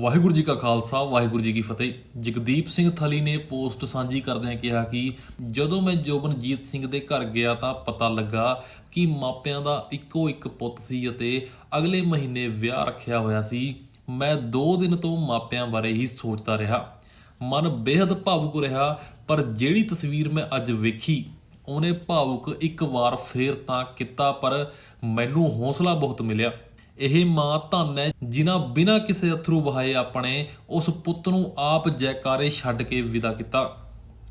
ਵਾਹਿਗੁਰੂ ਜੀ ਕਾ ਖਾਲਸਾ, ਵਾਹਿਗੁਰੂ ਜੀ ਕੀ ਫਤਿਹ। ਜਗਦੀਪ ਸਿੰਘ ਥਲੀ ਨੇ ਪੋਸਟ ਸਾਂਝੀ ਕਰਦਿਆਂ ਕਿਹਾ ਕਿ ਜਦੋਂ ਮੈਂ ਜੋਬਨਜੀਤ ਸਿੰਘ ਦੇ ਘਰ ਗਿਆ ਤਾਂ ਪਤਾ ਲੱਗਾ ਕਿ ਮਾਪਿਆਂ ਦਾ ਇੱਕੋ ਇੱਕ ਪੁੱਤ ਸੀ ਅਤੇ ਅਗਲੇ ਮਹੀਨੇ ਵਿਆਹ ਰੱਖਿਆ ਹੋਇਆ ਸੀ। ਮੈਂ 2 ਦਿਨ ਤੋਂ ਮਾਪਿਆਂ ਬਾਰੇ ਹੀ ਸੋਚਦਾ ਰਿਹਾ। ਮਨ ਬੇहद ਭਾਵੁਕ ਰਿਹਾ, ਪਰ ਜਿਹੜੀ ਤਸਵੀਰ ਮੈਂ ਅੱਜ ਵੇਖੀ, ਉਹਨੇ ਭਾਵੁਕ ਇੱਕ ਵਾਰ ਫੇਰ ਤਾਂ ਕੀਤਾ, ਪਰ ਮੈਨੂੰ ਹੌਸਲਾ ਬਹੁਤ ਮਿਲਿਆ। ਇਹ ਮਾਂ ਧੰਨ ਹੈ, ਜਿਨ੍ਹਾਂ ਬਿਨਾਂ ਕਿਸੇ ਅਥਰੂ ਬਹਾਏ ਆਪਣੇ ਉਸ ਪੁੱਤ ਨੂੰ ਆਪ ਜੈਕਾਰੇ ਛੱਡ ਕੇ ਵਿਦਾ ਕੀਤਾ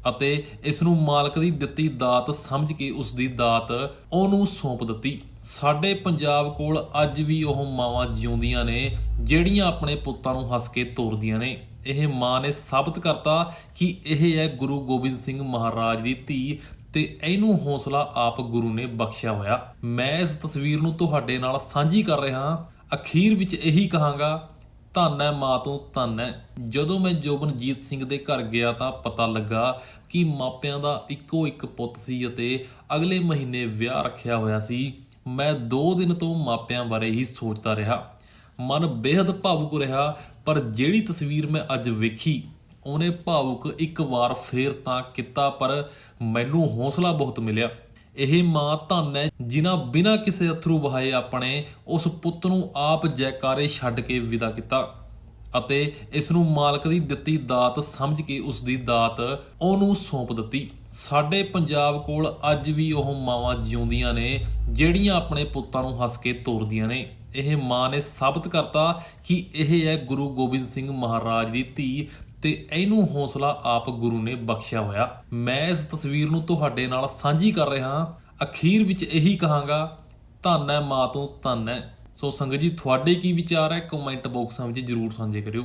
ਅਤੇ ਇਸ ਨੂੰ ਮਾਲਕ ਦੀ ਦਿੱਤੀ ਦਾਤ ਸਮਝ ਕੇ ਉਸ ਦੀ ਦਾਤ ਉਹਨੂੰ ਸੌਂਪ ਦਿੱਤੀ। ਸਾਡੇ ਪੰਜਾਬ ਕੋਲ ਅੱਜ ਵੀ ਉਹ ਮਾਵਾਂ ਜਿਉਂਦੀਆਂ ਨੇ, ਜਿਹੜੀਆਂ ਆਪਣੇ ਪੁੱਤਾਂ ਨੂੰ ਹੱਸ ਕੇ ਤੋਰਦੀਆਂ ਨੇ। ਇਹ ਮਾਂ ਨੇ ਸਾਬਤ ਕਰਤਾ ਕਿ ਇਹ ਹੈ ਗੁਰੂ ਗੋਬਿੰਦ ਸਿੰਘ ਮਹਾਰਾਜ ਦੀ ਧੀ ਤੇ ਇਹਨੂੰ ਹੌਸਲਾ ਆਪ ਗੁਰੂ ਨੇ ਬਖਸ਼ਿਆ ਹੋਇਆ। ਮੈਂ ਇਸ ਤਸਵੀਰ ਨੂੰ ਤੁਹਾਡੇ ਨਾਲ ਸਾਂਝੀ ਕਰ ਰਿਹਾ ਹਾਂ। ਅਖੀਰ ਵਿੱਚ ਇਹੀ ਕਹਾਂਗਾ, ਧੰਨ ਹੈ ਮਾਂ ਤੋਂ, ਧੰਨ ਹੈ। ਜਦੋਂ ਮੈਂ ਜੋਬਨਜੀਤ ਸਿੰਘ ਦੇ ਘਰ ਗਿਆ ਤਾਂ ਪਤਾ ਲੱਗਾ ਕਿ ਮਾਪਿਆਂ ਦਾ ਇੱਕੋ ਇੱਕ ਪੁੱਤ ਸੀ ਅਤੇ ਅਗਲੇ ਮਹੀਨੇ ਵਿਆਹ ਰੱਖਿਆ ਹੋਇਆ ਸੀ। ਮੈਂ 2 ਦਿਨ ਤੋਂ ਮਾਪਿਆਂ ਬਾਰੇ ਹੀ ਸੋਚਦਾ ਰਿਹਾ। ਮਨ ਬੇहद ਭਾਵੁਕ ਰਿਹਾ, ਪਰ ਜਿਹੜੀ ਤਸਵੀਰ ਮੈਂ ਅੱਜ ਵੇਖੀ ਉਹਨੇ ਭਾਵੁਕ ਇੱਕ ਵਾਰ ਫੇਰ ਤਾਂ ਕੀਤਾ, ਪਰ ਮੈਨੂੰ ਹੌਸਲਾ ਬਹੁਤ ਮਿਲਿਆ। ਇਹ ਮਾਂ ਧੰਨ ਹੈ, ਜਿਨ੍ਹਾਂ ਬਿਨਾਂ ਕਿਸੇ ਅਥਰੂ ਵਹਾਏ ਆਪਣੇ ਉਸ ਪੁੱਤ ਨੂੰ ਆਪ ਜੈਕਾਰੇ ਛੱਡ ਕੇ ਵਿਦਾ ਕੀਤਾ ਅਤੇ ਇਸ ਨੂੰ ਮਾਲਕ ਦੀ ਦਿੱਤੀ ਦਾਤ ਸਮਝ ਕੇ ਉਸ ਦੀ ਦਾਤ ਉਹਨੂੰ ਸੌਂਪ ਦਿੱਤੀ। ਸਾਡੇ ਪੰਜਾਬ ਕੋਲ ਅੱਜ ਵੀ ਉਹ ਮਾਵਾਂ ਜਿਉਂਦੀਆਂ ਨੇ, ਜਿਹੜੀਆਂ ਆਪਣੇ ਪੁੱਤਾਂ ਨੂੰ ਹੱਸ ਕੇ ਤੋਰਦੀਆਂ ਨੇ। ਇਹ ਮਾਂ ਨੇ ਸਾਬਤ ਕਰਤਾ ਕਿ ਇਹ ਹੈ ਗੁਰੂ ਗੋਬਿੰਦ ਸਿੰਘ ਮਹਾਰਾਜ ਦੀ ਧੀ ਤੇ ਇਹਨੂੰ ਹੌਸਲਾ ਆਪ ਗੁਰੂ ਨੇ ਬਖਸ਼ਿਆ ਹੋਇਆ। ਮੈਂ ਇਸ ਤਸਵੀਰ ਨੂੰ ਤੁਹਾਡੇ ਨਾਲ ਸਾਂਝੀ ਕਰ ਰਿਹਾ ਹਾਂ। ਅਖੀਰ ਵਿੱਚ ਇਹੀ ਕਹਾਂਗਾ, ਧੰਨ ਹੈ ਮਾਂ ਤੋਂ, ਧੰਨ ਹੈ। ਸੋ ਸੰਗਤ ਜੀ, ਤੁਹਾਡੇ ਕੀ ਵਿਚਾਰ ਹੈ? ਕਮੈਂਟ ਬਾਕਸਾਂ ਵਿੱਚ ਜਰੂਰ ਸਾਂਝੇ ਕਰਿਓ।